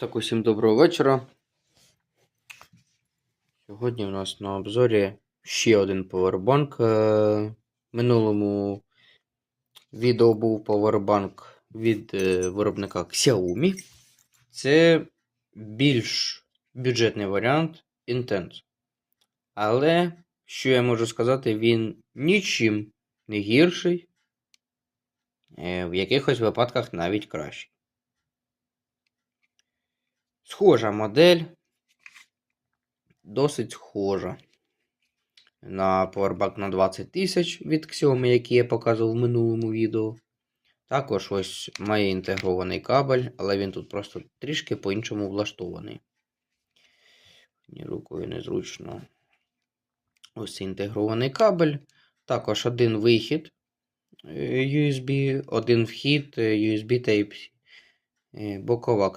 Так, усім доброго вечора. Сьогодні у нас на обзорі ще один повербанк. Е, минулому відео був повербанк від е, виробника Xiaomi. Це більш бюджетний варіант Intense. Але, що я можу сказати, він нічим не гірший, е, в якихось випадках навіть кращий. Схожа модель. Досить схожа на Powerbank на 20 тисяч від Xiaomi, який я показував в минулому відео. Також ось має інтегрований кабель, але він тут просто трішки по-іншому влаштований. Ні, рукою незручно. Ось інтегрований кабель. Також один вихід е, USB, один вхід е, USB Type-C. Е, Бокова